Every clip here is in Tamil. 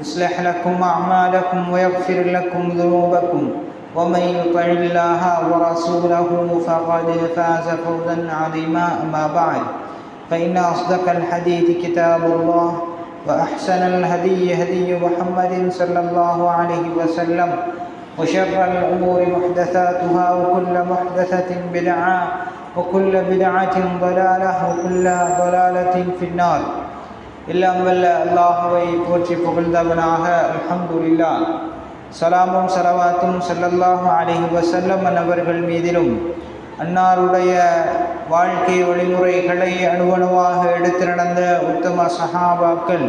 يصلح لكم أعمالكم ويغفر لكم ذنوبكم. ومن يطع الله ورسوله فقد فاز فوزا عظيما. أما بعد فإن أصدق الحديث كتاب الله وأحسن الهدي هدي محمد صلى الله عليه وسلم وشر الأمور محدثاتها وكل محدثة بدعة وكل بدعة ضلالة وكل ضلالة في النار. எல்லாம் வல்ல அல்லாஹுவை போற்றி புகழ்ந்தவனாக அல்ஹம்துலில்லா. சலாமும் சலவாத்தும் ஸல்லல்லாஹு அலிஹி வசல்லம் அவர்கள் மீதிலும் அன்னாருடைய வாழ்க்கை வழிமுறைகளை அணுவணுவாக எடுத்து நடந்த உத்தம சஹாபாக்கள்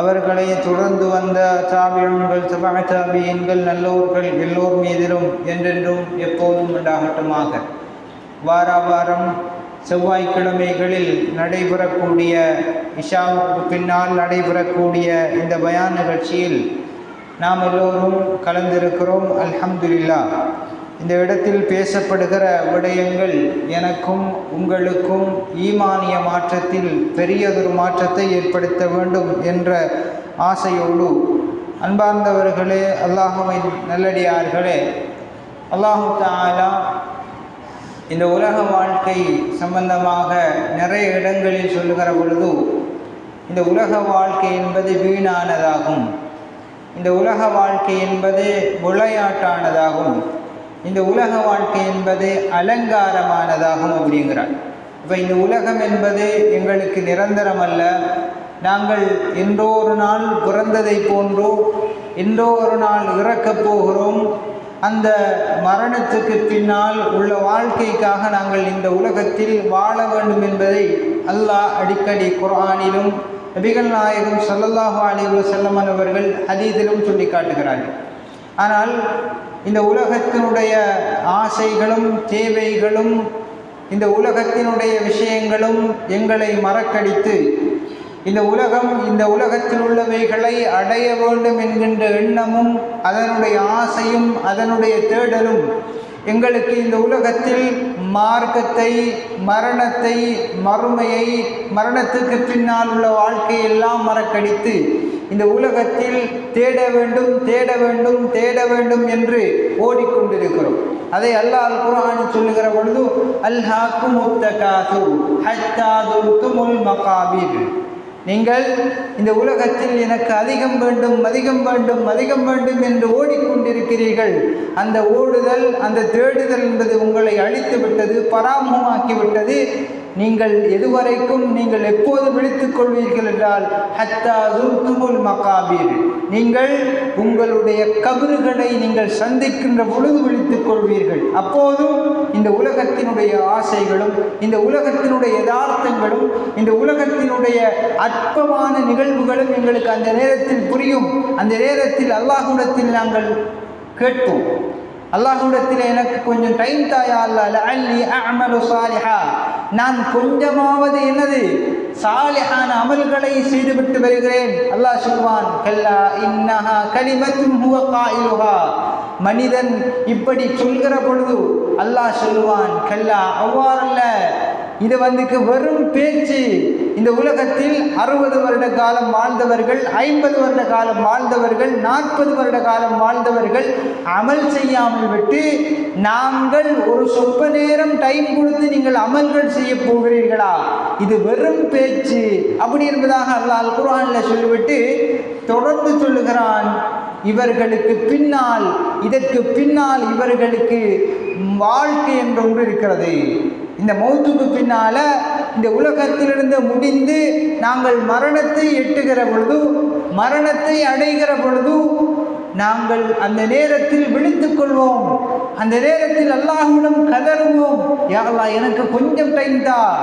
அவர்களை தொடர்ந்து வந்த தாபியன்கள் தபா தாபியன்கள் நல்லோர்கள் எல்லோர் மீதிலும் என்றென்றும் எப்போதும் உண்டாகட்டுமாக. வார வாரம் செவ்வாய்க்கிழமைகளில் நடைபெறக்கூடிய இஷாவுக்கு பின்னால் நடைபெறக்கூடிய இந்த பயான் நிகழ்ச்சியில் நாம் எல்லோரும் கலந்திருக்கிறோம். அல்ஹம்துலில்லா. இந்த இடத்தில் பேசப்படுகிற விடயங்கள் எனக்கும் உங்களுக்கும் ஈமானிய மாற்றத்தில் பெரியதொரு மாற்றத்தை ஏற்படுத்த வேண்டும் என்ற ஆசையோடு அன்பார்ந்தவர்களே அல்லாஹுவின் நல்லடியார்களே அல்லாஹு தாலா இந்த உலக வாழ்க்கை சம்பந்தமாக நிறைய இடங்களில் சொல்லுகிற பொழுது இந்த உலக வாழ்க்கை என்பது வீணானதாகும். இந்த உலக வாழ்க்கை என்பது விளையாட்டானதாகும். இந்த உலக வாழ்க்கை என்பது அலங்காரமானதாகும் அப்படிங்கிறார். இப்போ இந்த உலகம் என்பது எங்களுக்கு நிரந்தரம் அல்ல நாங்கள் என்றோ ஒரு நாள் பிறந்ததை போன்றோ என்றோ ஒரு நாள் இறக்கப் போகிறோம். அந்த மரணத்துக்கு பின்னால் உள்ள வாழ்க்கைக்காக நாங்கள் இந்த உலகத்தில் வாழ வேண்டும் என்பதை அல்லாஹ் அடிக்கடி குர்ஆனிலும் நபிகள் நாயகம் சல்லல்லாஹு அலி வசல்லமன் அவர்கள் ஹதீதிலும் சொல்லி காட்டுகிறார்கள். ஆனால் இந்த உலகத்தினுடைய ஆசைகளும் தேவைகளும் இந்த உலகத்தினுடைய விஷயங்களும் எங்களை மறக்கடித்து இந்த உலகம் இந்த உலகத்தில் உள்ளவைகளை அடைய வேண்டும் என்கின்ற எண்ணமும் அதனுடைய ஆசையும் அதனுடைய தேடலும் எங்களுக்கு இந்த உலகத்தில் மார்க்கத்தை மரணத்தை மறுமையை மரணத்துக்கு பின்னால் உள்ள வாழ்க்கையெல்லாம் மறக்கடித்து இந்த உலகத்தில் தேட வேண்டும் தேட வேண்டும் தேட வேண்டும் என்று ஓடிக்கொண்டிருக்கிறோம். அதை அல்லாஹ் குரான் சொல்லுகிற பொழுது அல்ஹாக்கும் முத்தகாது ஹத்தாதுல் மகாபீர். நீங்கள் இந்த உலகத்தில் எனக்கு அதிகம் வேண்டும் அதிகம் வேண்டும் அதிகம் வேண்டும் என்று ஓடிக்கொண்டிருக்கிறீர்கள். அந்த ஓடுதல் அந்த தேடுதல் என்பது உங்களை அழித்து விட்டது பராமுகமாக்கிவிட்டது நீங்கள் எதுவரைக்கும் நீங்கள் எப்போது விழித்துக் கொள்வீர்கள் என்றால் ஹத்தா துர்துமுல் மகாபீர். நீங்கள் உங்களுடைய கபறுகளை நீங்கள் சந்திக்கின்ற பொழுது விழித்துக் கொள்வீர்கள். அப்போதும் இந்த உலகத்தினுடைய ஆசைகளும் இந்த உலகத்தினுடைய யதார்த்தங்களும் இந்த உலகத்தினுடைய அற்பமான நிகழ்வுகளும் எங்களுக்கு அந்த நேரத்தில் புரியும். அந்த நேரத்தில் அல்லாஹுடத்தில் நாங்கள் கேட்போம். அல்லாஹுடத்தில் எனக்கு கொஞ்சம் டைம் தாயா? அல்ல அல்லி அமலு சாலிஹா. நான் கொஞ்சமாவது என்னது சாலிஹான அமல்களை செய்துவிட்டு வருகிறேன். அல்லாஹ் சொல்வான் கல்லா இன்னஹா கலிமத்தும் ஹுவ காயிலுஹா. மனிதன் இப்படி சொல்கிற பொழுது அல்லாஹ் சொல்லுவான் கல்லா அவ்வாறல்ல இது வந்துக்கு வெறும் பேச்சு. இந்த உலகத்தில் அறுபது வருட காலம் வாழ்ந்தவர்கள் ஐம்பது வருட காலம் வாழ்ந்தவர்கள் நாற்பது வருட காலம் வாழ்ந்தவர்கள் அமல் செய்யாமல் விட்டு நாங்கள் ஒரு சொற்ப நேரம் டைம் கொடுத்து நீங்கள் அமல்கள் செய்ய போகிறீர்களா? இது வெறும் பேச்சு. அப்படி என்பதாக அல்லாஹ் குரானில் சொல்லிவிட்டு தொடர்ந்து சொல்லுகிறான். இவர்களுக்கு பின்னால் இதற்கு பின்னால் இவர்களுக்கு வாழ்க்கை என்று ஒன்று இருக்கிறது. இந்த மௌத்துக்கு பின்னால் இந்த உலகத்திலிருந்து முடிந்து நாங்கள் மரணத்தை எட்டுகிற பொழுது மரணத்தை அடைகிற பொழுது நாங்கள் அந்த நேரத்தில் விழித்துக் கொள்வோம். அந்த நேரத்தில் அல்லாஹுடன் கதறுவோம். யா எனக்கு கொஞ்சம் டைம் தான்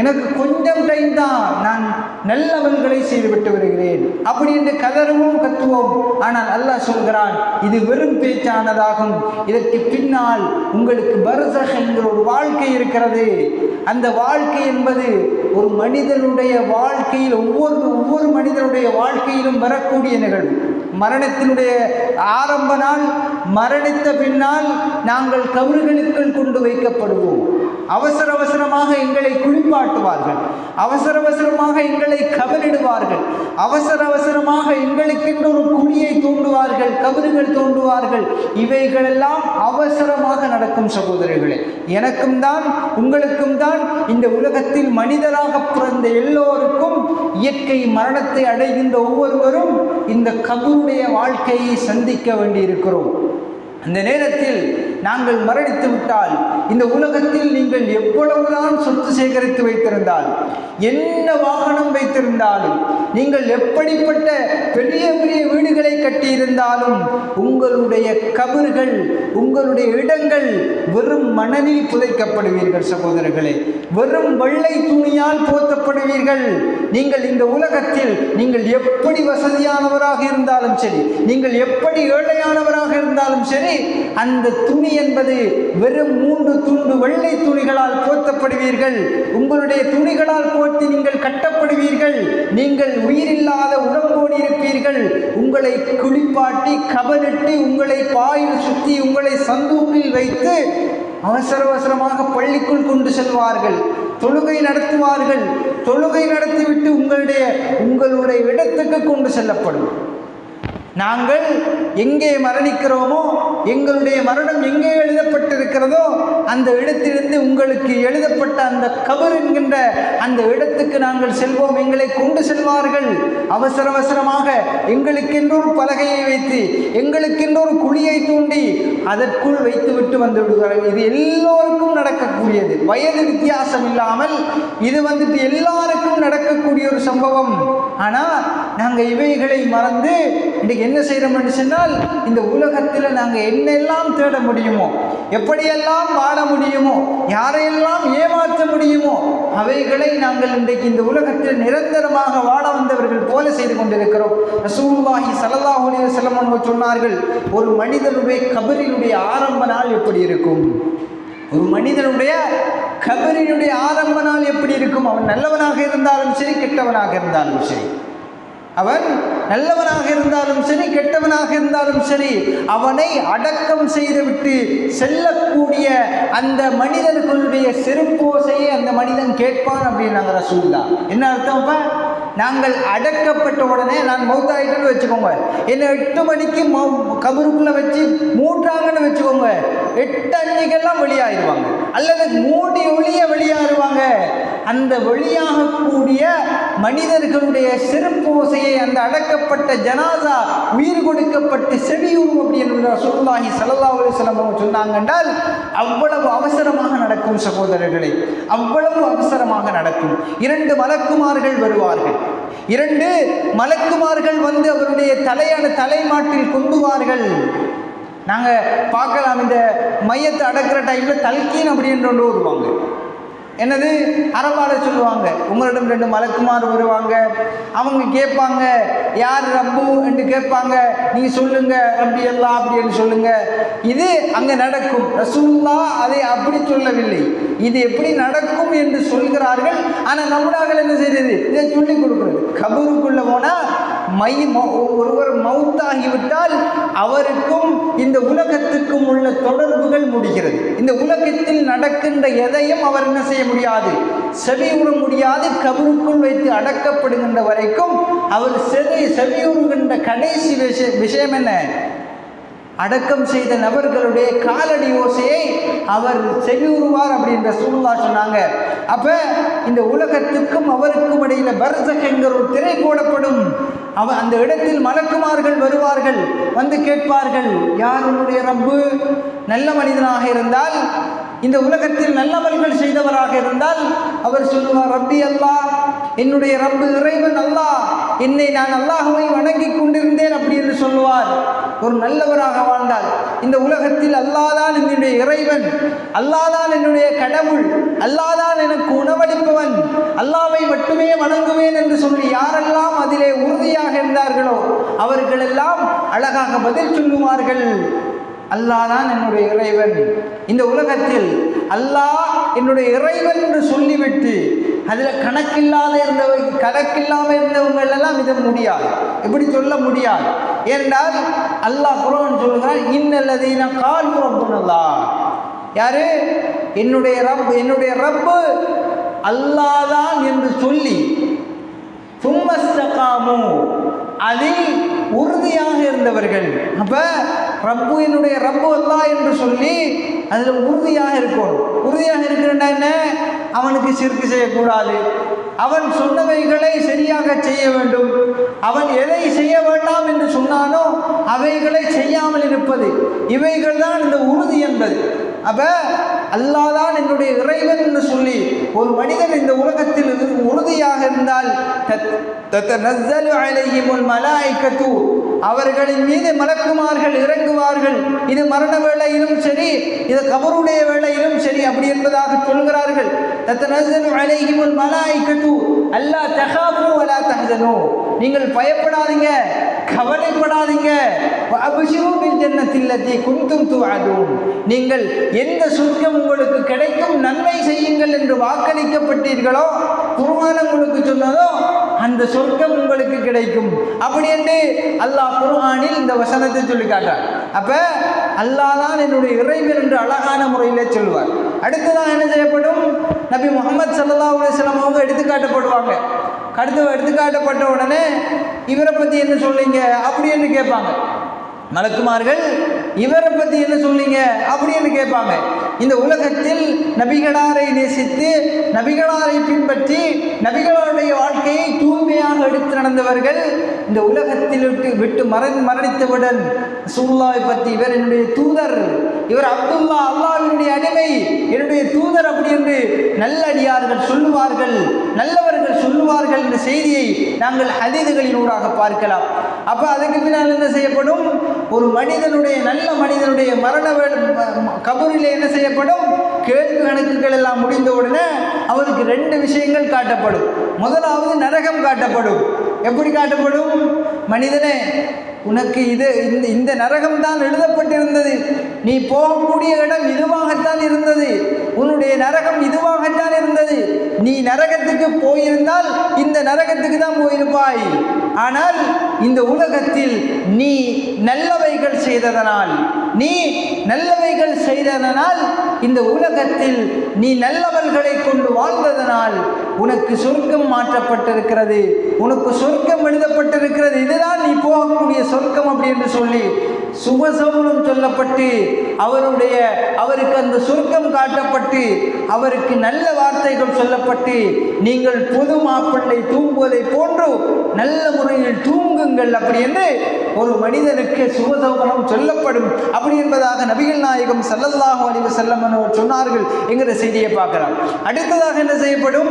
எனக்கு கொஞ்சம் டைம் தான் நான் நல்லவன்களை செய்துவிட்டு வருகிறேன். அப்படி என்று கதறுவோம் கத்துவோம். ஆனால் அல்லாஹ் சொல்கிறான் இது வெறும் பேச்சானதாகும். இதற்கு பின்னால் உங்களுக்கு பரசக என்கிற ஒரு வாழ்க்கை இருக்கிறது. அந்த வாழ்க்கை என்பது ஒரு மனிதனுடைய வாழ்க்கையில் ஒவ்வொரு ஒவ்வொரு மனிதனுடைய வாழ்க்கையிலும் வரக்கூடிய நிகழ்வு. மரணத்தினுடைய ஆரம்ப நாள் மரணித்த பின்னால் நாங்கள் கவறுகளுக்குள் கொண்டு வைக்கப்படுவோம். அவசர அவசரமாக எங்களை குளிப்பாட்டுவார்கள். அவசர அவசரமாக எங்களை கவலிடுவார்கள். அவசர அவசரமாக எங்களுக்கென்று ஒரு குழியை தோண்டுவார்கள் கபறுகள் தோண்டுவார்கள். இவைகளெல்லாம் அவசரமாக நடக்கும் சகோதரர்களே. எனக்கும் தான் உங்களுக்கும் தான் இந்த உலகத்தில் மனிதராக பிறந்த எல்லோருக்கும் இயற்கை மரணத்தை அடைகின்ற ஒவ்வொருவரும் இந்த கபருடைய வாழ்க்கையை சந்திக்க வேண்டியிருக்கிறோம். அந்த நேரத்தில் நாங்கள் மரணித்து விட்டால் இந்த உலகத்தில் நீங்கள் எவ்வளவுதான் சொத்து சேகரித்து வைத்திருந்தால் என்ன வாகனம் வைத்திருந்தாலும் நீங்கள் எப்படிப்பட்ட பெரிய பெரிய வீடுகளை கட்டியிருந்தாலும் உங்களுடைய கபறுகள் உங்களுடைய இடங்கள் வெறும் மணலில் புதைக்கப்படுவீர்கள் சகோதரர்களே. வெறும் வெள்ளை துணியால் போத்தப்படுவீர்கள். நீங்கள் இந்த உலகத்தில் நீங்கள் எப்படி வசதியானவராக இருந்தாலும் சரி நீங்கள் எப்படி ஏழையானவராக இருந்தாலும் சரி அந்த துணி என்பது வெறும் மூன்று துண்டு வெள்ளை துணிகளால் போர்த்தப்படுவீர்கள். உங்களுடைய துணிகளால் போர்த்தி நீங்கள் கட்டப்படுவீர்கள். நீங்கள் உயிரில்லாத உடம்போடு இருப்பீர்கள். உங்களை குளிப்பாட்டி கபனிட்டு உங்களை பாயில் சுற்றி உங்களை சந்தூக்கில் வைத்து அவசர அவசரமாக பள்ளிக்குள் கொண்டு செல்வார்கள். தொழுகை நடத்துவார்கள். தொழுகை நடத்திவிட்டு உங்களுடைய உங்களுடைய இடத்துக்கு கொண்டு செல்லப்படும். நாங்கள் எங்கே மரணிக்கிறோமோ எங்களுடைய மரணம் எங்கே எழுதப்பட்டிருக்கிறதோ அந்த இடத்திலிருந்து உங்களுக்கு எழுதப்பட்ட அந்த கபர் என்கின்ற அந்த இடத்துக்கு நாங்கள் செல்வோம். எங்களை கொண்டு செல்வார்கள். அவசர அவசரமாக எங்களுக்கென்று ஒரு பலகையை வைத்து எங்களுக்கென்று ஒரு குழியை தூண்டி அதற்குள் வைத்துவிட்டு வந்து விடுகிறார்கள் இது எல்லோருக்கும் நடக்கக்கூடியது. வயது வித்தியாசம் இல்லாமல் இது வந்துட்டு எல்லாருக்கும் நடக்கக்கூடிய ஒரு சம்பவம். ஆனால் நாங்கள் இவைகளை மறந்து இன்றைக்கு என்ன செய்கிறோம்னு சொன்னால் இந்த உலகத்தில் நாங்கள் என்னெல்லாம் தேட முடியுமோ எப்படியெல்லாம் வாழ முடியுமோ யாரையெல்லாம் ஏமாற்ற முடியுமோ அவைகளை நாங்கள் இன்றைக்கு இந்த உலகத்தில் நிரந்தரமாக வாழ வந்தவர்கள் போல செய்து கொண்டிருக்கிறோம். ரசூலுல்லாஹி ஸல்லல்லாஹு அலைஹி செல்லமன் சொன்னார்கள் ஒரு மனிதனுடைய கபரினுடைய ஆரம்ப நாள் எப்படி இருக்கும்? ஒரு மனிதனுடைய கபரினுடைய ஆரம்ப நாள் எப்படி இருக்கும்? அவன் நல்லவனாக இருந்தாலும் சரி கெட்டவனாக இருந்தாலும் சரி. அவன் நல்லவனாக இருந்தாலும் சரி கெட்டவனாக இருந்தாலும் சரி அவனை அடக்கம் செய்துவிட்டு செல்லக்கூடிய அந்த மனிதர்களுடைய செருப்போசையை அந்த மனிதன் கேட்பான் அப்படின்னாங்க ரசூல்லா என்ன அர்த்தம் அப்ப? நாங்கள் அடக்கப்பட்ட உடனே நான் மௌத்தாயிட்டேன்னு வச்சுக்கோங்க. என்னை எட்டு மணிக்கு மௌ- கபருக்குள்ள வச்சு மூன்றாங்கன்னு வச்சுக்கோங்க. எட்டு அன்னைக்கெல்லாம் வெளியாயிருவாங்க. அல்லது மூடி ஒளிய வெளியாருவாங்க. அந்த வெளியாகக்கூடிய மனிதர்களுடைய செருப்போசையை அந்த அடக்கப்பட்ட ஜனாதா உயிர் கொடுக்கப்பட்டு செவியும் அப்படி என்று ரசூலுல்லாஹி ஸல்லல்லாஹு அலைஹி அவங்க சொன்னாங்க என்றால் அவ்வளவு அவசரமாக நடக்கும் சகோதரர்களே அவ்வளவு அவசரமாக நடக்கும். இரண்டு மலக்குமார்கள் வருவார்கள். இரண்டு மலக்குமார்கள் வந்து அவருடைய தலையான தலைமாட்டில் கொண்டுவார்கள் நாங்கள் பார்க்கலாம் இந்த மையத்தை அடக்கிற டைமில் தல்கீன் அப்படின்னு ஒன்று வருவாங்க என்னது? அரபாட சொல்லுவாங்க. உங்களிடம் ரெண்டு மலக்குமார் வருவாங்க. அவங்க கேட்பாங்க யார் ரப்பு? என்று கேட்பாங்க. நீ சொல்லுங்க ரப்பி எல்லாம் அப்படின்னு சொல்லுங்க. இது அங்கே நடக்கும். ரசூல்லா அதை அப்படி சொல்லவில்லை. இது எப்படி நடக்கும் என்று சொல்கிறார்கள். ஆனால் நம்மளாக என்ன செய்யறது இதை சொல்லி கொடுக்குறது. கபூருக்குள்ளே போனால் மை ஒருவர் மவுத்தாகிவிட்டால் அவருக்கும் இந்த உலகத்துக்கும் உள்ள தொடர்புகள் முடிகிறது. இந்த உலகத்தில் நடக்கின்ற எதையும் அவர் என்ன செய்ய முடியாது? செவியுற முடியாது கபருக்குள் வைத்து அடக்கப்படுகின்ற வரைக்கும் அவர் செவி செவியுறுகின்ற கடைசி விஷய விஷயம் என்ன? அடக்கம் செய்த நபர்களுடைய காலடி ஓசையை அவர் செவியுறுவார் அப்படின்ற சூழ்நிலா சொன்னாங்க. அப்ப இந்த உலகத்துக்கும் அவருக்கும் இடையில பர்சக் என்கிற ஒரு திரை போடப்படும். அவ அந்த இடத்தில் மலக்குமார்கள் வருவார்கள். வந்து கேட்பார்கள் யார் உன்னுடைய ரப்பு? நல்ல மனிதனாக இருந்தால் இந்த உலகத்தில் நல்லவர்கள் செய்தவராக இருந்தால் அவர் சொல்லுவார் ரப்பி அல்லாஹ் என்னுடைய ரப்பு இறைவன் அல்லாஹ் என்னை நான் அல்லாஹுவை வணங்கி கொண்டிருந்தேன் அப்படி என்று சொல்லுவார். ஒரு நல்லவராக வாழ்ந்தால் இந்த உலகத்தில் அல்லாதான் என்னுடைய இறைவன் அல்லாதான் என்னுடைய கடவுள் அல்லாதான் எனக்கு உணவளிப்பவன் அல்லாவை மட்டுமே வணங்குவேன் என்று சொல்லி யாரெல்லாம் அதிலே உறுதியாக இருந்தார்களோ அவர்களெல்லாம் அழகாக பதில் சொல்லுவார்கள். அல்லாஹ் தான் என்னுடைய இறைவன். இந்த உலகத்தில் அல்லாஹ் என்னுடைய இறைவன் என்று சொல்லிவிட்டு அதில் கணக்கில்லாத இருந்தவை கணக்கில்லாமல் இருந்தவங்க எல்லாம் இதை முடியாது. எப்படி சொல்ல முடியாது? ஏனென்றால் அல்லாஹ் குரான் சொல்கிறான் நான் கால் ரப்புனல்லா. யாரு? என்னுடைய ரப் என்னுடைய ரப்பு அல்லாதான் என்று சொல்லி சும்மஸ்தகாமு. அதில் உறுதியாக இருந்தவர்கள். அப்போ ரப்பு என்னுடைய ரப்பு அல்லா என்று சொல்லி அதில் உறுதியாக இருக்கணும். உறுதியாக இருக்கிறன்னா என்ன? அவனுக்கு சிறுக்கு செய்யக்கூடாது. அவன் சொன்னவைகளை சரியாக செய்ய வேண்டும். அவன் எதை செய்ய வேண்டாம் என்று சொன்னானோ அவைகளை செய்யாமல் இருப்பது. இவைகள் தான் இந்த உறுதி என்பது. அப்ப அல்லாதான் என்னுடைய இறைவன் என்று சொல்லி ஒரு மனிதன் இந்த உலகத்தில் உறுதியாக இருந்தால் தத்- அவர்களின் மீது மலக்குமார்கள் இறங்குவார்கள். இது மரண வேளையிலும் சரி இது கபருடைய வேளையிலும் சரி அப்படி என்பதாக சொல்கிறார்கள். தத்த தத்தனஸ்ஸலு அலைஹிமுல் மலாய்க்கத்து அல்லா தகாபு வலா தஹ்சனு. நீங்கள் பயப்படாதீங்க கவலைப்படாதீங்க. அபிஷிரு ஜன்னத்தில்லதி குந்தும் துஅதுன் நீங்கள் எந்த சொர்க்கம் உங்களுக்கு கிடைக்கும் நன்மை செய்யுங்கள் என்று வாக்களிக்கப்பட்டீர்களோ குர்ஆன் உங்களுக்கு சொன்னதோ அந்த சொர்க்கம் உங்களுக்கு கிடைக்கும். அப்படி என்று அல்லாஹ் குர்ஹானில் இந்த வசனத்தை சொல்லி காட்டார் அப்ப அல்லாஹ் தான் என்னுடைய இறைவன் என்று அழகான முறையில் சொல்வார். அடுத்ததான் என்ன செய்யப்படும்? நபி முகமது சல்லா அலைஹி அவங்க எடுத்துக்காட்டப்படுவாங்க. அடுத்து எடுத்துக்காட்டப்பட்ட உடனே இவரை பற்றி என்ன சொல்லிங்க அப்படின்னு கேட்பாங்க. மலக்குமார்கள் இவரை பற்றி என்ன சொல்லிங்க அப்படின்னு கேட்பாங்க. இந்த உலகத்தில் நபிகளாரை நேசித்து நபிகளாரை பின்பற்றி நபிகளாருடைய வாழ்க்கையை தூய்மையாக எடுத்து நடந்தவர்கள் இந்த உலகத்தில் விட்டு விட்டு மர மரணித்தவுடன் சூல்லாவை பற்றி இவர் என்னுடைய தூதர். இவர் அப்துல்லா அல்லாவினுடைய அடிமை. என்னுடைய தூதர் அப்படி என்று நல்லடியார்கள் சொல்லுவார்கள் நல்லவர்கள் சொல்லுவார்கள் என்ற செய்தியை நாங்கள் ஹதீதுகளினூடாக பார்க்கலாம். அப்போ அதுக்கு பின்னால் என்ன செய்யப்படும்? ஒரு மனிதனுடைய நல்ல மனிதனுடைய மரண வே- என்ன செய்ய செய்யப்படும். கேள்வி கணக்குகள் எல்லாம் முடிந்த உடனே அவருக்கு ரெண்டு விஷயங்கள் காட்டப்படும். முதலாவது நரகம் காட்டப்படும். எப்படி காட்டப்படும்? மனிதனே உனக்கு இது இந்த இந்த நரகம் தான் எழுதப்பட்டிருந்தது. நீ போகக்கூடிய இடம் இதுவாகத்தான் இருந்தது. உன்னுடைய நரகம் இதுவாகத்தான் இருந்தது. நீ நரகத்துக்கு போயிருந்தால் இந்த நரகத்துக்கு தான் போயிருப்பாய். ஆனால் இந்த உலகத்தில் நீ நல்லவைகள் செய்ததனால் நீ நல்லவைகள் செய்ததனால் இந்த உலகத்தில் நீ நல்லவர்களை கொண்டு வாழ்ந்ததனால் உனக்கு சொர்க்கம் மாற்றப்பட்டிருக்கிறது. உனக்கு சொர்க்கம் எழுதப்பட்டிருக்கிறது. இதுதான் நீ போகக்கூடிய சொர்க்கம் அப்படி என்று சொல்லி சுபசகுனம் சொல்லப்பட்டு அவருடைய அவருக்கு அந்த சுருக்கம் காட்டப்பட்டு அவருக்கு நல்ல வார்த்தைகள் சொல்லப்பட்டு நீங்கள் பொது மாப்பிள்ளை தூங்குவதை போன்று நல்ல முறையில் தூங்குங்கள் அப்படி என்று ஒரு மனிதனுக்கு சுபசகுனம் சொல்லப்படும். அப்படி என்பதாக நபிகள் நாயகம் ஸல்லல்லாஹு அலைஹி வஸல்லம் சொன்னார்கள். என்கிற செய்தியை பார்க்கலாம். அடுத்ததாக என்ன செய்யப்படும்?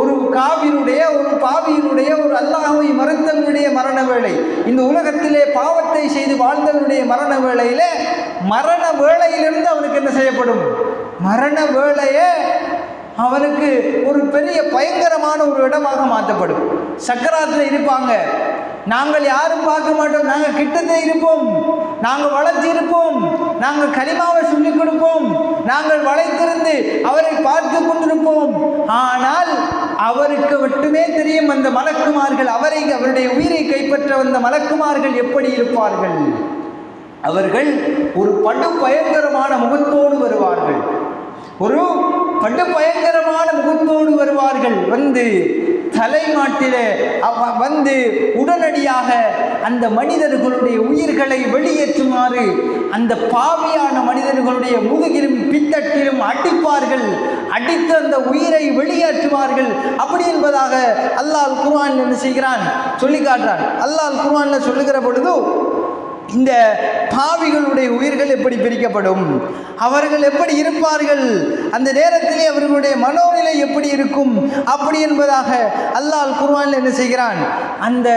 ஒரு காவினுடைய ஒரு பாவியினுடைய ஒரு அல்லாஹை மறுத்தவனுடைய மரண வேலை இந்த உலகத்திலே பாவத்தை செய்து வாழ்ந்தவனுடைய மரண வேளையில் மரண வேளையிலிருந்து அவனுக்கு என்ன செய்யப்படும்? மரண வேளையே அவனுக்கு ஒரு பெரிய பயங்கரமான ஒரு இடமாக மாற்றப்படும். சக்கராத்தில் இருப்பாங்க. நாங்கள் யாரும் பார்க்க மாட்டோம். நாங்கள் கிட்டத்தே இருப்போம். நாங்கள் வளர்ச்சி இருப்போம். நாங்கள் களிமாவை சொல்லிக் கொடுப்போம். நாங்கள் வளைத்திருந்து அவரை பார்த்து கொண்டிருப்போம். ஆனால் அவருக்கு மட்டுமே தெரியும் அந்த மலக்குமார்கள். அவரை அவருடைய உயிரை கைப்பற்ற வந்த மலக்குமார்கள் எப்படி இருப்பார்கள்? அவர்கள் ஒரு படு பயங்கரமான முகத்தோடு வருவார்கள். ஒரு படு பயங்கரமான முகத்தோடு வருவார்கள். வந்து தலைமாட்டில வந்து உடனடியாக அந்த மனிதர்களுடைய உயிர்களை வெளியேற்றுமாறு அந்த பாவியான மனிதர்களுடைய முதுகிலும் பித்தட்டிலும் அடிப்பார்கள். அடித்து அந்த உயிரை வெளியேற்றுவார்கள். அப்படி என்பதாக அல்லாஹ் குர்ஆன் என்ன செய்கிறான்? சொல்லி காட்டுறான். அல்லாஹ் குர்ஆன்ல சொல்லுகிற பொழுது இந்த பாவிகளுடைய உயிர்கள் எப்படி பிரிக்கப்படும்? அவர்கள் எப்படி இருப்பார்கள்? அந்த நேரத்திலே அவர்களுடைய மனோநிலை எப்படி இருக்கும்? அப்படி என்பதாக அல்லாஹ் குர்வான் என்ன செய்கிறான்? அந்த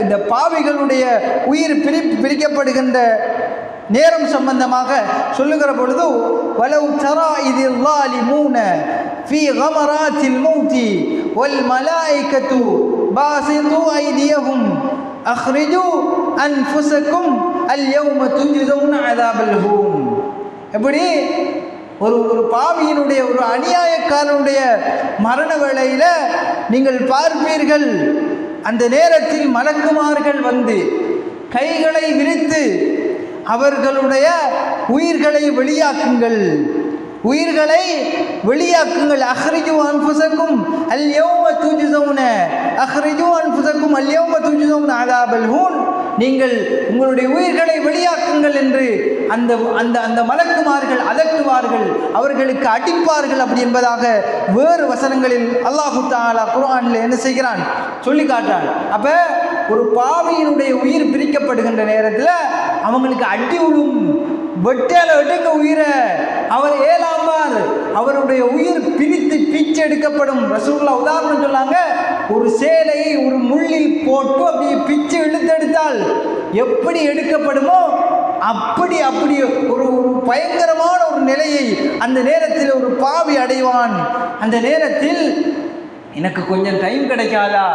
இந்த பாவிகளுடைய உயிர் பிரி பிரிக்கப்படுகின்ற நேரம் சம்பந்தமாக சொல்லுகிற பொழுது வலவு தரா இதில் மூன ஃபி கமராத்தில் மூத்தி ஒல் மலாய்கத்து பாசிது ஐதியகும் அஹ்ரிஜு அன்புசக்கும் அல் யௌம துஞ்சுதவுன் அதாபல் ஹூம். எப்படி? ஒரு ஒரு பாவியினுடைய ஒரு அநியாயக்காரனுடைய மரண வேளையில் நீங்கள் பார்ப்பீர்கள். அந்த நேரத்தில் மலக்குமார்கள் வந்து கைகளை விரித்து அவர்களுடைய உயிர்களை வெளியாக்குங்கள். உயிர்களை வெளியாக்குங்கள். அஹ்ரிஜு அன்புசக்கும் அல்யோம துஞ்சுதவுன அஹ்ரிஜு அன்புசக்கும் அல்யோம துஞ்சுதவுன ஆதாபல் ஹூன். நீங்கள் உங்களுடைய உயிர்களை வெளியாக்குங்கள் என்று அந்த அந்த அந்த மலக்குமார்கள் அதட்டுவார்கள் அவர்களுக்கு அடிப்பார்கள் அப்படி என்பதாக வேறு வசனங்களில் அல்லாஹு தாலா குர்ஆனில் என்ன செய்கிறான்? சொல்லி காட்டான் அப்ப ஒரு பாவியினுடைய உயிர் பிரிக்கப்படுகின்ற நேரத்தில் அவங்களுக்கு அடி விழும் வெட்டால எடுக்க உயிரை. அவர் ஏலாமார் அவருடைய உயிர் பிரித்து பிச்சை எடுக்கப்படும் ரசூல்லா உதாரணம் சொன்னாங்க ஒரு சேலையை ஒரு முள்ளில் போட்டு அப்படியே பிச்சு இழுத்தெடுத்தால் எப்படி எடுக்கப்படுமோ அப்படி அப்படி ஒரு ஒரு பயங்கரமான ஒரு நிலையை அந்த நேரத்தில் ஒரு பாவி அடைவான். அந்த நேரத்தில் எனக்கு கொஞ்சம் டைம் கிடைக்காதா?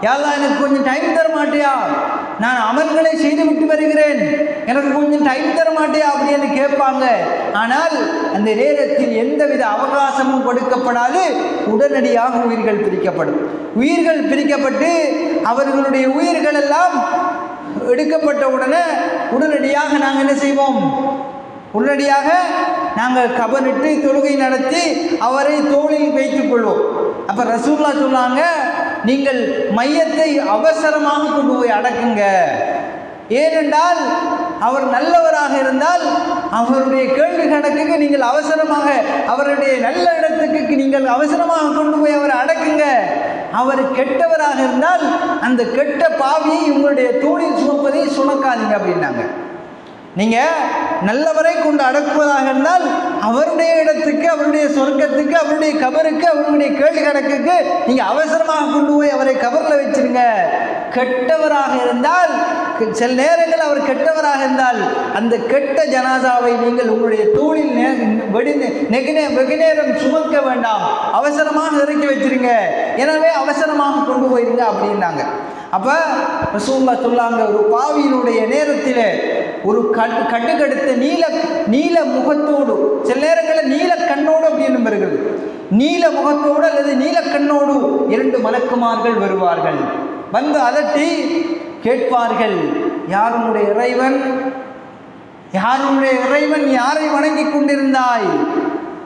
யாரா எனக்கு கொஞ்சம் டைம் தர மாட்டியா? நான் அமல்களை செய்து விட்டு வருகிறேன். எனக்கு கொஞ்சம் டைம் தர மாட்டியா அப்படின்னு கேட்பாங்க. ஆனால் அந்த நேரத்தில் எந்தவித அவகாசமும் கொடுக்கப்படாது. உடனடியாக உயிர்கள் பிரிக்கப்படும். உயிர்கள் பிரிக்கப்பட்டு அவர்களுடைய உயிர்கள் எல்லாம் எடுக்கப்பட்ட உடனே உடனடியாக நாங்கள் என்ன செய்வோம்? உடனடியாக நாங்கள் கபனிட்டு தொழுகை நடத்தி அவரை தோளில் வைத்துக் கொள்வோம். அப்போ ரசூல்லா சொன்னாங்க நீங்கள் மையத்தை அவசரமாக கொண்டு போய் அடக்குங்க. ஏனென்றால் அவர் நல்லவராக இருந்தால் அவருடைய கேள்வி கணக்குக்கு நீங்கள் அவசரமாக அவருடைய நல்ல இடத்துக்கு நீங்கள் அவசரமாக கொண்டு போய் அவரை அடக்குங்க. அவர் கெட்டவராக இருந்தால் அந்த கெட்ட பாவியை உங்களுடைய தோளில் சுமப்பதை சுமக்காதீங்க அப்படின்னாங்க. நீங்கள் நல்லவரை கொண்டு அடக்குவதாக இருந்தால் அவருடைய இடத்துக்கு அவருடைய சொர்க்கத்துக்கு அவருடைய கபருக்கு அவருடைய கேள்வி கணக்குக்கு நீங்கள் அவசரமாக கொண்டு போய் அவரை கபரில் வச்சிருங்க. கெட்டவராக இருந்தால் சில நேரங்கள் அவர் கெட்டவராக இருந்தால் அந்த கெட்ட ஜனாசாவை நீங்கள் உங்களுடைய தோளில் நெ- வெடி நெகினே வெகு நேரம் சுமக்க வேண்டாம். அவசரமாக இறக்கி வச்சிருங்க. எனவே அவசரமாக கொண்டு போயிருங்க அப்படின்னாங்க. அப்போ ரசூல்லா சொல்லாங்க ஒரு பாவியினுடைய நேரத்தில் ஒரு கட்டு கட்டுக்கடுத்த நீல நீல முகத்தோடு சில நேரங்களில் நீல கண்ணோடு அப்படின்னு வருகிறது. நீல முகத்தோடு அல்லது நீல கண்ணோடு இரண்டு மலக்குமார்கள் வருவார்கள். வந்து அதட்டி கேட்பார்கள் யாருடைய இறைவன்? யாருடைய இறைவன்? யாரை வணங்கி கொண்டிருந்தாய்?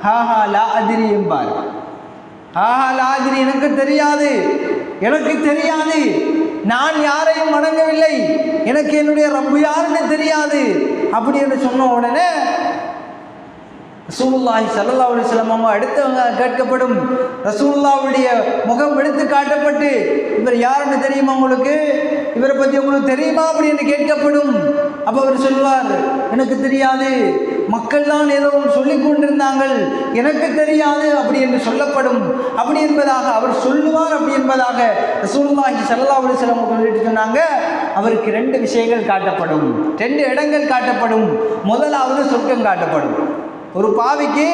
ஹாஹா லா அதிரி என்பார் ஆஹா லாதிரி எனக்கு தெரியாது. எனக்கு தெரியாது. நான் யாரையும் வணங்கவில்லை. எனக்கு என்னுடைய ரப்பு யாருன்னு தெரியாது. அப்படி என்று சொன்ன உடனே ரசூல்லாஹி சல்லா அலைஹி அவங்க அடுத்தவங்க கேட்கப்படும். ரசூல்லாவுடைய முகம் எடுத்து காட்டப்பட்டு இவர் யாருன்னு தெரியுமா உங்களுக்கு? இவரை பற்றி உங்களுக்கு தெரியுமா? அப்படின்னு கேட்கப்படும். அப்போ அவர் சொல்வார் எனக்கு தெரியாது. மக்கள் தான் ஏதோ சொல்லிக் கொண்டிருந்தாங்கள். எனக்கு தெரியாது அப்படி என்று சொல்லப்படும். அப்படி என்பதாக அவர் சொல்லுவார். அப்படி என்பதாக ரசூலுல்லாஹி ஸல்லல்லாஹு அலைஹி சொல்லிட்டு சொன்னாங்க. அவருக்கு ரெண்டு விஷயங்கள் காட்டப்படும். ரெண்டு இடங்கள் காட்டப்படும். முதலாவது சொர்க்கம் காட்டப்படும். ஒரு பாவிக்கு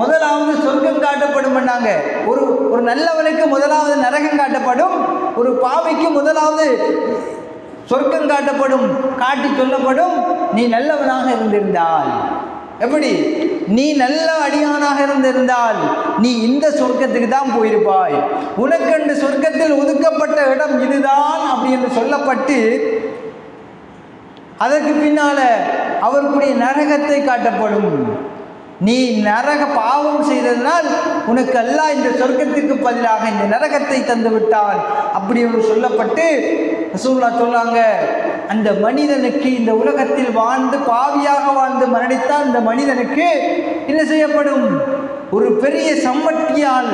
முதலாவது சொர்க்கம் காட்டப்படும் பண்ணாங்க. ஒரு ஒரு நல்லவனுக்கு முதலாவது நரகம் காட்டப்படும். ஒரு பாவிக்கு முதலாவது சொர்க்கம் காட்டப்படும். காட்டி சொல்லப்படும். நீ நல்லவனாக இருந்திருந்தால். எப்படி? நீ நல்ல அடியானாக இருந்திருந்தால் நீ இந்த சொர்க்கத்துக்கு தான் போயிருப்பாய். உனக்கென்று சொர்க்கத்தில் ஒதுக்கப்பட்ட இடம் இதுதான் அப்படி என்று சொல்லப்பட்டு அதற்கு பின்னால அவருக்குடைய நரகத்தை காட்டப்படும். நீ நரக பாவம் செய்ததனால் உனக்கு அல்ல இந்த சொர்க்கத்துக்கு பதிலாக இந்த நரகத்தை தந்து விட்டான் அப்படி என்று சொல்லப்பட்டு ரசூல்லா சொன்னாங்க அந்த மனிதனுக்கு இந்த உலகத்தில் வாழ்ந்து பாவியாக வாழ்ந்து மரணித்தால் இந்த மனிதனுக்கு என்ன செய்யப்படும்? ஒரு பெரிய சம்மட்டியால்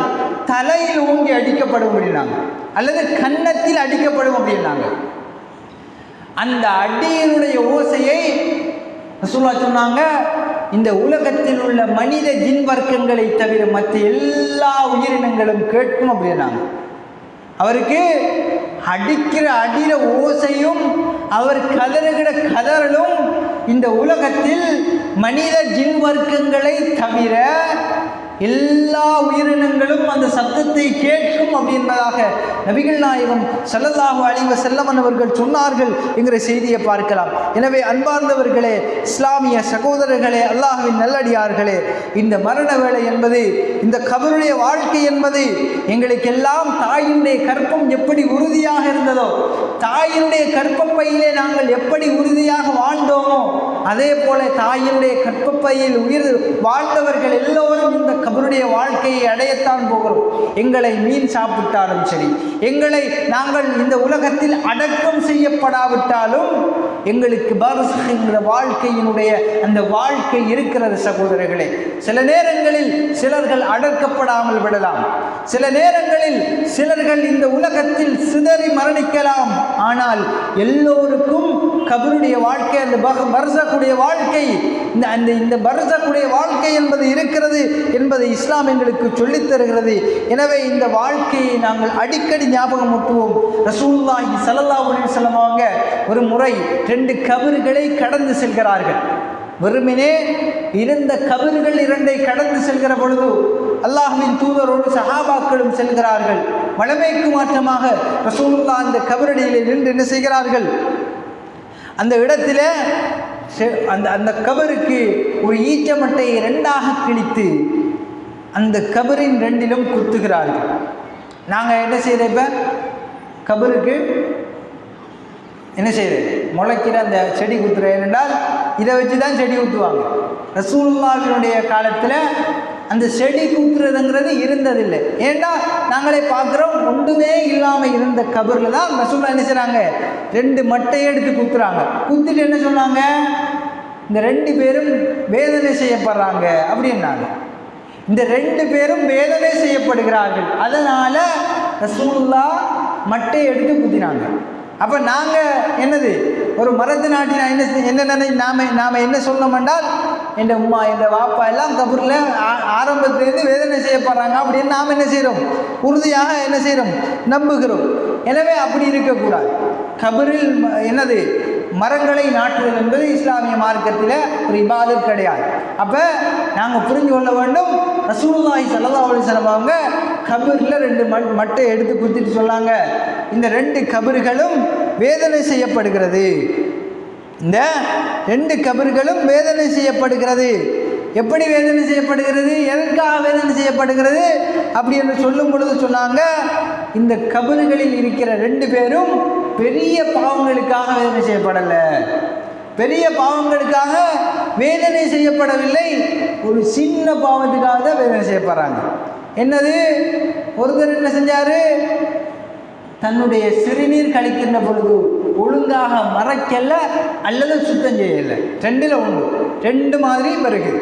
தலையில் ஊங்கி அடிக்கப்படும் அப்படின்னாங்க. அல்லது கன்னத்தில் அடிக்கப்படும் அப்படின்னாங்க. அந்த அடியினுடைய ஓசையை ரசூல்லா சொன்னாங்க இந்த உலகத்தில் உள்ள மனித ஜின் வர்க்கங்களை தவிர மற்ற எல்லா உயிரினங்களும் கேட்கும் அப்படின்னாங்க. அவருக்கு அடிக்கிற அடியில ஓசையும் அவர் கதறுகிற கதறலும் இந்த உலகத்தில் மனித ஜின் வர்க்கங்களை தவிர எல்லா உயிரினங்களும் அந்த சத்தத்தை கேட்கும் அப்படின்பதாக நபிகள் நாயகம் ஸல்லல்லாஹு அழிவ செல்லமன் அவர்கள் சொன்னார்கள் என்கிற செய்தியை பார்க்கலாம். எனவே அன்பார்ந்தவர்களே இஸ்லாமிய சகோதரர்களே அல்லாஹ்வின் நல்லடியார்களே இந்த மரண வேலை என்பது இந்த கபருடைய வாழ்க்கை என்பது எங்களுக்கெல்லாம் தாயினுடைய கற்பம் எப்படி உறுதியாக இருந்ததோ தாயினுடைய கற்பப்பையிலே நாங்கள் எப்படி உறுதியாக வாழ்ந்தோமோ அதே போல தாயினுடைய கற்பப்பையில் உயிர் வாழ்ந்தவர்கள் எல்லோரும் இந்த கபருடைய வாழ்க்கையை அடையத்தான் போகிறோம். எங்களை மீன் சாப்பிட்டாலும் சரி எங்களை நாங்கள் இந்த உலகத்தில் அடக்கம் செய்யப்படாவிட்டாலும் எங்களுக்கு பர்சக் என்கிற வாழ்க்கையினுடைய அந்த வாழ்க்கை இருக்கிறது சகோதரர்களே. சில நேரங்களில் சிலர்கள் அடக்கப்படாமல் விடலாம். சில நேரங்களில் சிலர்கள் இந்த உலகத்தில் சிதறி மரணிக்கலாம். ஆனால் எல்லோருக்கும் கபருடைய வாழ்க்கை அந்த பக- பர்சக்குடைய வாழ்க்கை இந்த அந்த இந்த பர்சக்குடைய வாழ்க்கை என்பது இருக்கிறது என்பதை இஸ்லாம் எங்களுக்கு சொல்லித் தருகிறது. எனவே இந்த வாழ்க்கையை நாங்கள் அடிக்கடி ஞாபகம் ஊட்டுவோம் ரசூல்லாஹி ஸல்லல்லாஹு அலைஹி வஸல்லம் ஒரு முறை ரெண்டு கபறுகளை கடந்து செல்கிறார்கள். வெறுமனே இருந்த கபறுகள் இரண்டை கடந்து செல்கிற பொழுது அல்லாஹுவின் தூதரோடு சஹாபாக்களும் செல்கிறார்கள். வளமைக்கு மாற்றமாக ரசூலுல்லா அந்த கபரடியிலே நின்று என்ன செய்கிறார்கள்? அந்த இடத்துல செ- அந்த அந்த கபருக்கு ஒரு ஈச்சமட்டையை ரெண்டாக கிழித்து அந்த கபரின் ரெண்டிலும் குத்துகிறார்கள். நாங்கள் என்ன செய்கிறப்ப கபருக்கு என்ன செய்யுது முளைக்கிற அந்த செடி குத்துற ஏனென்றால் இதை வச்சு தான் செடி ஊற்றுவாங்க ரசூலுல்லாவினுடைய காலத்தில் அந்த செடி குத்துறதுங்கிறது இருந்ததில்லை. ஏண்டா? நாங்களே பார்க்குறோம் ஒன்றுமே இல்லாமல் இருந்த கபரில் தான் ரசூலா என்ன செய்கிறாங்க ரெண்டு மட்டையை எடுத்து குத்துறாங்க. குத்துட்டு என்ன சொன்னாங்க? இந்த ரெண்டு பேரும் வேதனை செய்யப்படுறாங்க அப்படின்னாங்க. இந்த ரெண்டு பேரும் வேதனை செய்யப்படுகிறார்கள். அதனால் ரசூலுல்லா மட்டையை எடுத்து குத்தினாங்க. அப்போ நாங்கள் என்னது? ஒரு மரத்து நாட்டினா என்ன என்ன நினை நாம் நாம் என்ன சொல்லணும் என்றால் என் உம்மா என் வாப்பா எல்லாம் கபூரில் ஆரம்பத்திலேருந்து வேதனை செய்யப்படுறாங்க அப்படின்னு நாம் என்ன செய்கிறோம் உறுதியாக என்ன செய்கிறோம் நம்புகிறோம். எனவே அப்படி இருக்கக்கூடாது. கபரில் என்னது? மரங்களை நாட்டுதல் என்பது இஸ்லாமிய மார்க்கத்தில் ஒரு இபாதத் கிடையாது. அப்போ நாங்கள் புரிஞ்சு கொள்ள வேண்டும் ரசூலுல்லாஹி ஸல்லல்லாஹு அலைஹி வஸல்லம் அவங்க கபரில் ரெண்டு மண் மட்டை எடுத்து குத்திட்டு சொன்னாங்க. இந்த ரெண்டு கபறுகளும் வேதனை செய்யப்படுகிறது. இந்த ரெண்டு கபர்களும் வேதனை செய்யப்படுகிறது. எப்படி வேதனை செய்யப்படுகிறது? எதற்காக வேதனை செய்யப்படுகிறது? அப்படி என்று சொல்லும் பொழுது சொன்னாங்க இந்த கபறுகளில் இருக்கிற ரெண்டு பேரும் பெரிய பாவங்களுக்காக வேதனை செய்யப்படலை. பெரிய பாவங்களுக்காக வேதனை செய்யப்படவில்லை. ஒரு சின்ன பாவத்துக்காக தான் வேதனை செய்யப்படுறாங்க என்னது? ஒருத்தர் என்ன செஞ்சார்? தன்னுடைய சிறுநீர் கழிக்கின்ற பொழுது ஒழுங்காக மறைக்கல அல்லது சுத்தம் செய்யலை. ரெண்டில் ஒன்று ரெண்டு மாதிரி பிறகு.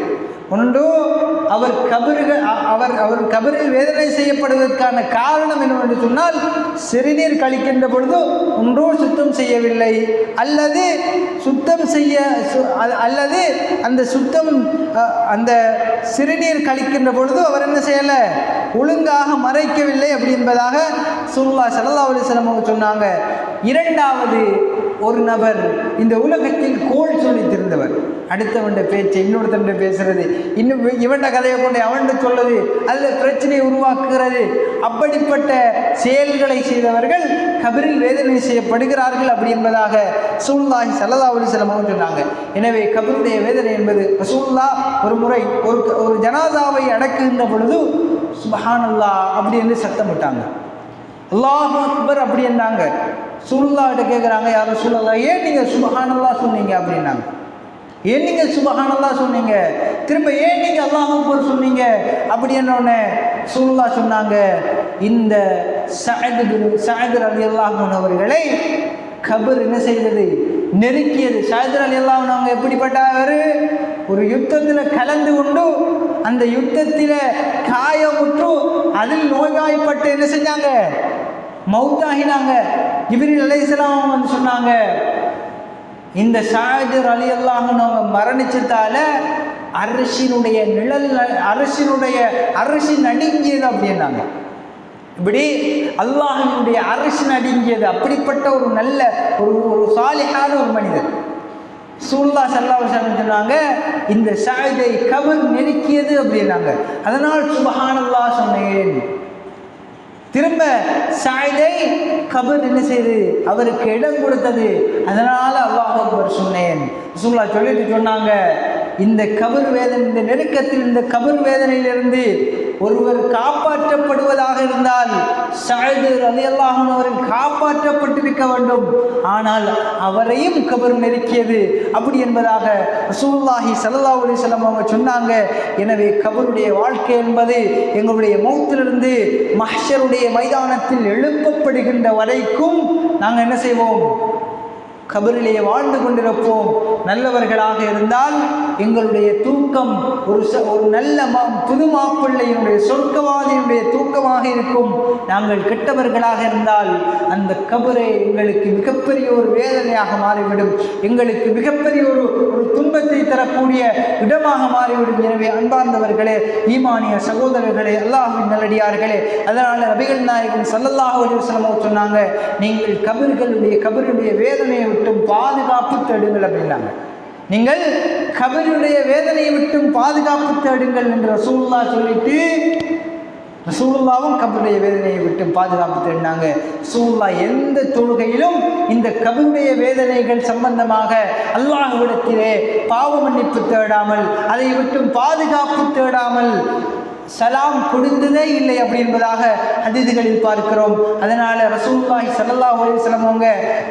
ஒன்று அவர் கபறுகள் அவர் அவர் கபரில் வேதனை செய்யப்படுவதற்கான காரணம் என்னவென்று சொன்னால் சிறுநீர் கழிக்கின்ற பொழுது ஒன்றோ சுத்தம் செய்யவில்லை. அல்லது சுத்தம் செய்ய சு- அல்லது அந்த சுத்தம் அந்த சிறுநீர் கழிக்கின்ற பொழுது அவர் என்ன செய்யலை? ஒழுங்காக மறைக்கவில்லை அப்படி என்பதாக சுல்லா சல்லா அலிஸ்லாம் அவங்க சொன்னாங்க. இரண்டாவது ஒரு நபர் இந்த உலகத்தில் கோல் சொல்லித் திருந்தவர் அடுத்தவன்ட பேச்சு இன்னொருத்தன் பேசுறது இன்னும் இவ- இவன்ட கதையை கொண்டு அவன்கிட்ட சொல்லுது அதில் பிரச்சனையை உருவாக்குகிறது. அப்படிப்பட்ட செயல்களை செய்தவர்கள் கபரில் வேதனை செய்யப்படுகிறார்கள் அப்படி என்பதாக சூழ்நாய் சல்லதா அலிஸ்லாம் அவங்க சொன்னாங்க. எனவே கபருடைய வேதனை என்பது ரசூல்லா ஒரு முறை ஒரு ஒரு ஜனாதாவை அடக்குகின்ற பொழுது சுபஹானல்லா அப்படி என்று சத்தமிட்டாங்க. அல்லாஹ் அக்பர் அப்படி என்றாங்க சுல்லாட்ட கேட்குறாங்க யாரும் சொல்லலாம் ஏன் நீங்கள் சுபஹானல்லா சொன்னீங்க? அப்படின்னாங்க. ஏன் நீங்கள் சுபஹானல்லா சொன்னீங்க? திரும்ப ஏன் நீங்கள் அல்லாஹ் அக்பர் சொன்னீங்க? அப்படி என்னொன்னே சுல்லா சொன்னாங்க இந்த சஅது சாயதர் அலி அல்லாஹன் அவர்களை கபர் என்ன செய்தது? நெருக்கியது. சாயதர் அலி அல்லாஹன் அவங்க எப்படிப்பட்டவர்? ஒரு யுத்தத்தில் கலந்து கொண்டு அந்த யுத்தத்தில் காயமுற்று அதில் நோய்வாய்ப்பட்டு என்ன செஞ்சாங்க? மௌத்தாகினாங்க. ஜிப்ரீல் அலைஹிஸ்ஸலாம் வந்து சொன்னாங்க. இந்த ஷாஜர் அலி அல்லாஹ்னு அவங்க மரணிச்சதால அரசினுடைய நிழல் அரசினுடைய அரசு நடுங்கியது அப்படின்னாங்க. இப்படி அல்லாஹினுடைய அரசு நடுங்கியது அப்படிப்பட்ட ஒரு நல்ல ஒரு ஒரு சாலிகான ஒரு மனிதர் சூல்லா சல்லாஹ் சொன்னாங்க இந்த ஷாயிதை கவர் நெருக்கியது அப்படின்னாங்க. அதனால் சுபஹானல்லா சொன்னேன். திரும்ப சாயிதை கபர் என்ன செய்து? அவருக்கு இடம் கொடுத்தது. அதனால் அல்லாஹ் சொன்னேன். சொல்லிட்டு சொன்னாங்க இந்த கபர் வேதனை இந்த நெருக்கத்தில் இந்த கபர் வேதனையிலிருந்து ஒருவர் காப்பாற்றப்படுவதாக இருந்தால் சாயிது அலி அவர்கள் காப்பாற்றப்பட்டிருக்க வேண்டும். ஆனால் அவரையும் கபர் நெருக்கியது. அப்படி என்பதாக ரசூல்லாஹி சல்லா அலைஹி அவங்க சொன்னாங்க. எனவே கபருடைய வாழ்க்கை என்பது எங்களுடைய மௌத்திலிருந்து மஹ்ஷருடைய மைதானத்தில் எழுப்பப்படுகின்ற வரைக்கும் நாங்கள் என்ன செய்வோம்? கபரிலே வாழ்ந்து கொண்டிருப்போம். நல்லவர்களாக இருந்தால் எங்களுடைய தூக்கம் ஒரு ச ஒரு நல்ல மா புது மாப்பிள்ளையினுடைய சொர்க்கவாதியினுடைய தூக்கமாக இருக்கும். நாங்கள் கெட்டவர்களாக இருந்தால் அந்த கபரை எங்களுக்கு மிகப்பெரிய ஒரு வேதனையாக மாறிவிடும். எங்களுக்கு மிகப்பெரிய ஒரு ஒரு துன்பத்தை தரக்கூடிய இடமாக மாறிவிடும். எனவே அன்பார்ந்தவர்களே ஈமானிய சகோதரர்களே அல்லாஹின் நல்லடியார்களே அதனால் நபிகள் நாயகன் சல்லல்லாஹ் சொன்னாங்க நீங்கள் கபர்களுடைய கபருடைய வேதனையை விட்டும் பாதுகாப்பு தேடுங்கள் அப்படின்னாங்க. நீங்கள் கபருடைய வேதனையை விட்டும் பாதுகாப்பு தேடுங்கள் என்று ரசூல்லா சொல்லிட்டு ரசூல்லாவும் கபருடைய வேதனையை விட்டு பாதுகாப்பு தேடினாங்க. ரசூல்லா எந்த தொழுகையிலும் இந்த கபருடைய வேதனைகள் சம்பந்தமாக அல்லாஹுவிடத்திலே பாவ மன்னிப்பு தேடாமல் அதை விட்டும் பாதுகாப்பு தேடாமல் சலாம் கொடுத்ததே இல்லை அப்படி என்பதாக அதிதிகளில் பார்க்கிறோம். அதனால ரசூல்லாஹி ஸல்லல்லாஹு அலைஹி வஸல்லம் அவங்க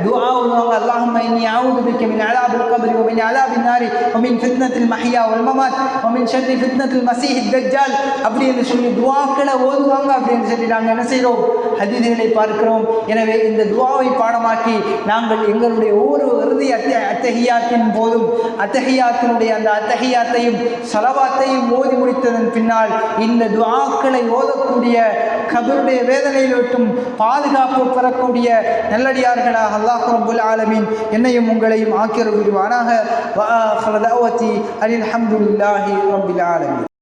துவா ஓதுவாங்க அல்லாஹும்ம இன்னி ஆவுது பிக்க மின் அலாபில் கபரி வ மின் அலாபின் நாரி ஒமின் ஃபித்னத்தில் மஹியா ஒல்மமாத் ஒமின் ஷர்ரி ஃபித்னத்தில் மசீஹ் தஜ்ஜால் அப்படி என்று சொல்லி துவாக்களை ஓதுவாங்க. அப்படின்னு சொல்லி நாங்கள் என்ன செய்கிறோம் அதிதிகளை பார்க்கிறோம். எனவே இந்த துவாவை பாடமாக்கி நாங்கள் எங்களுடைய ஒவ்வொரு இறுதி அத்த அத்தஹியாத்தின் போதும் அத்தஹியாத்தினுடைய அந்த அத்தஹியாத்தையும் சலவாத்தையும் ஓதி முடித்ததன் பின்னால் இந்த துவாக்களை ஓதக்கூடிய கபருடைய வேதனையில் விட்டும் பாதுகாப்பு பெறக்கூடிய நல்லடியார்களாக அல்லாஹ் ரபுல் ஆலமீன் என்னையும் உங்களையும் ஆக்கிர விடுவானாக வ ரபுல் ஆலமின் ஆலமீன்.